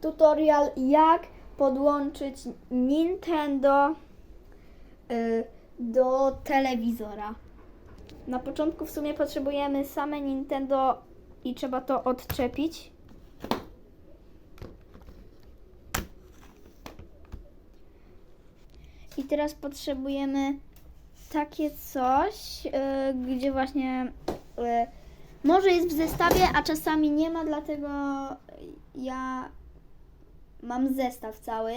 tutorial jak podłączyć Nintendo y, do telewizora. Na początku w sumie potrzebujemy same Nintendo i trzeba to odczepić. I teraz potrzebujemy takie coś, y, gdzie właśnie y, może jest w zestawie, a czasami nie ma, dlatego ja mam zestaw cały.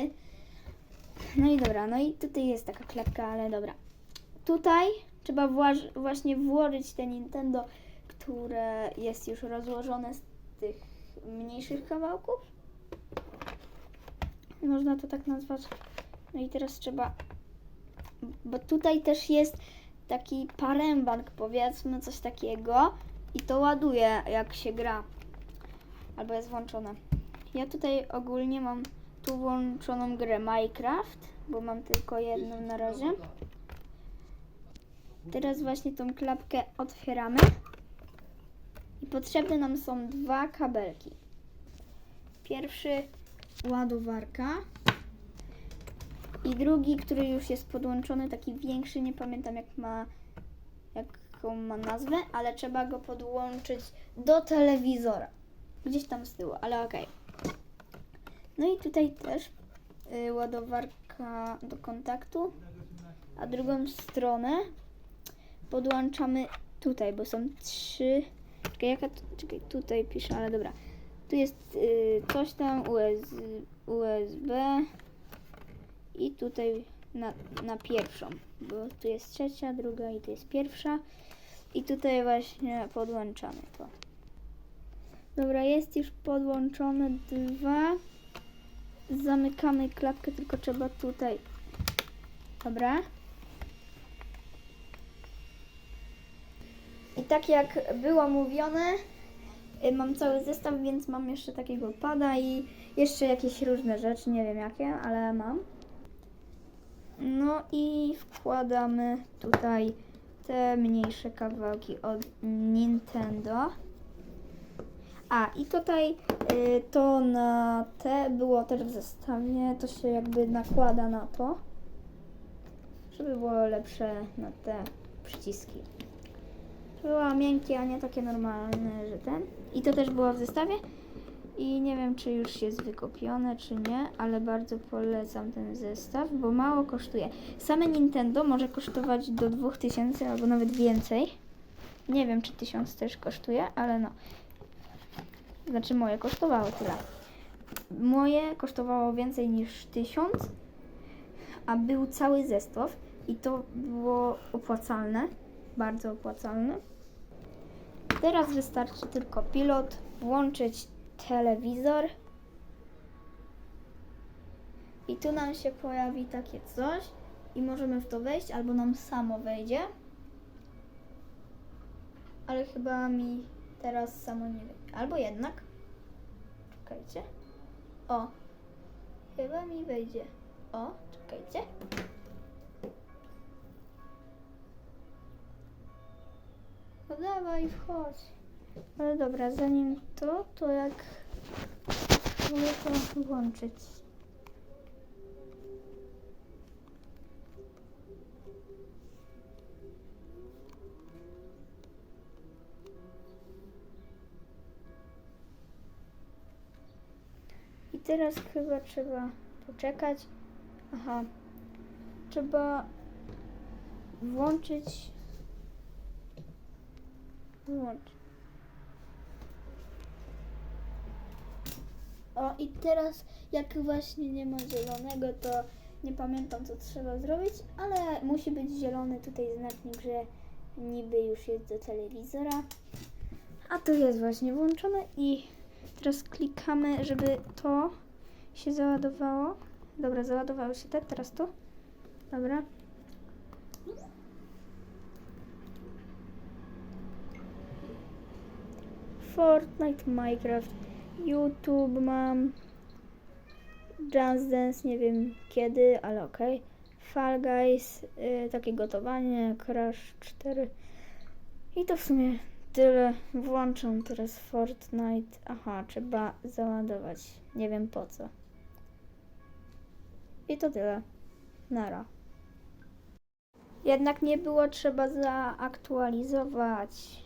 No i dobra, no i tutaj jest taka klepka, ale dobra. Tutaj trzeba właśnie włożyć te Nintendo, które jest już rozłożone z tych mniejszych kawałków. Można to tak nazwać. No i teraz trzeba, bo tutaj też jest taki parembank, powiedzmy, coś takiego i to ładuje jak się gra albo jest włączone. Ja tutaj ogólnie mam tu włączoną grę Minecraft, bo mam tylko jedną na razie. Teraz właśnie tą klapkę otwieramy i potrzebne nam są dwa kabelki. Pierwszy ładowarka i drugi, który już jest podłączony, taki większy, nie pamiętam jak ma jaką ma nazwę, ale trzeba go podłączyć do telewizora. Gdzieś tam z tyłu, ale okej. No i tutaj też y, ładowarka do kontaktu, a drugą stronę podłączamy tutaj, bo są trzy. Czekaj, jaka czekaj, tutaj piszę, ale dobra. Tu jest y, coś tam US, USB i tutaj na, na pierwszą, bo tu jest trzecia, druga i tu jest pierwsza. I tutaj właśnie podłączamy to. Dobra, jest już podłączone dwa. Zamykamy klapkę, tylko trzeba tutaj. Dobra. I tak jak było mówione, y, mam cały zestaw, więc mam jeszcze takiego pada i jeszcze jakieś różne rzeczy, nie wiem jakie, ale mam. No i wkładamy tutaj te mniejsze kawałki od Nintendo. A i tutaj to na te było też w zestawie, to się jakby nakłada na to, żeby było lepsze na te przyciski. Było miękkie, a nie takie normalne, że ten. I to też było w zestawie. I nie wiem, czy już jest wykupione, czy nie, ale bardzo polecam ten zestaw, bo mało kosztuje. Same Nintendo może kosztować do 2000 albo nawet więcej. Nie wiem, czy 1000 też kosztuje, ale no. Znaczy moje kosztowało tyle. Moje kosztowało więcej niż 1000, a był cały zestaw i to było opłacalne, bardzo opłacalne. Teraz wystarczy tylko pilot, włączyć telewizor i tu nam się pojawi takie coś i możemy w to wejść albo nam samo wejdzie. Ale chyba mi teraz samo nie wejdzie. Albo jednak. Czekajcie. O. Chyba mi wejdzie. O, czekajcie. No dawaj, wchodź. Ale dobra, zanim to, to jak spróbuję to włączyć. Teraz chyba trzeba poczekać. Aha. Trzeba włączyć. Włączyć. O i teraz jak właśnie nie ma zielonego, to nie pamiętam co trzeba zrobić, ale musi być zielony tutaj znacznik, że niby już jest do telewizora. A to jest właśnie włączone i teraz klikamy, żeby to się załadowało. Dobra, załadowało się tak, teraz to. Dobra. Fortnite, Minecraft, YouTube mam. Just Dance, nie wiem kiedy, ale okej. Fall Guys, y, takie gotowanie, Crash 4. I to w sumie tyle. Włączam teraz Fortnite. Aha, trzeba załadować. Nie wiem po co. I to tyle. Nara. Jednak nie było trzeba zaaktualizować.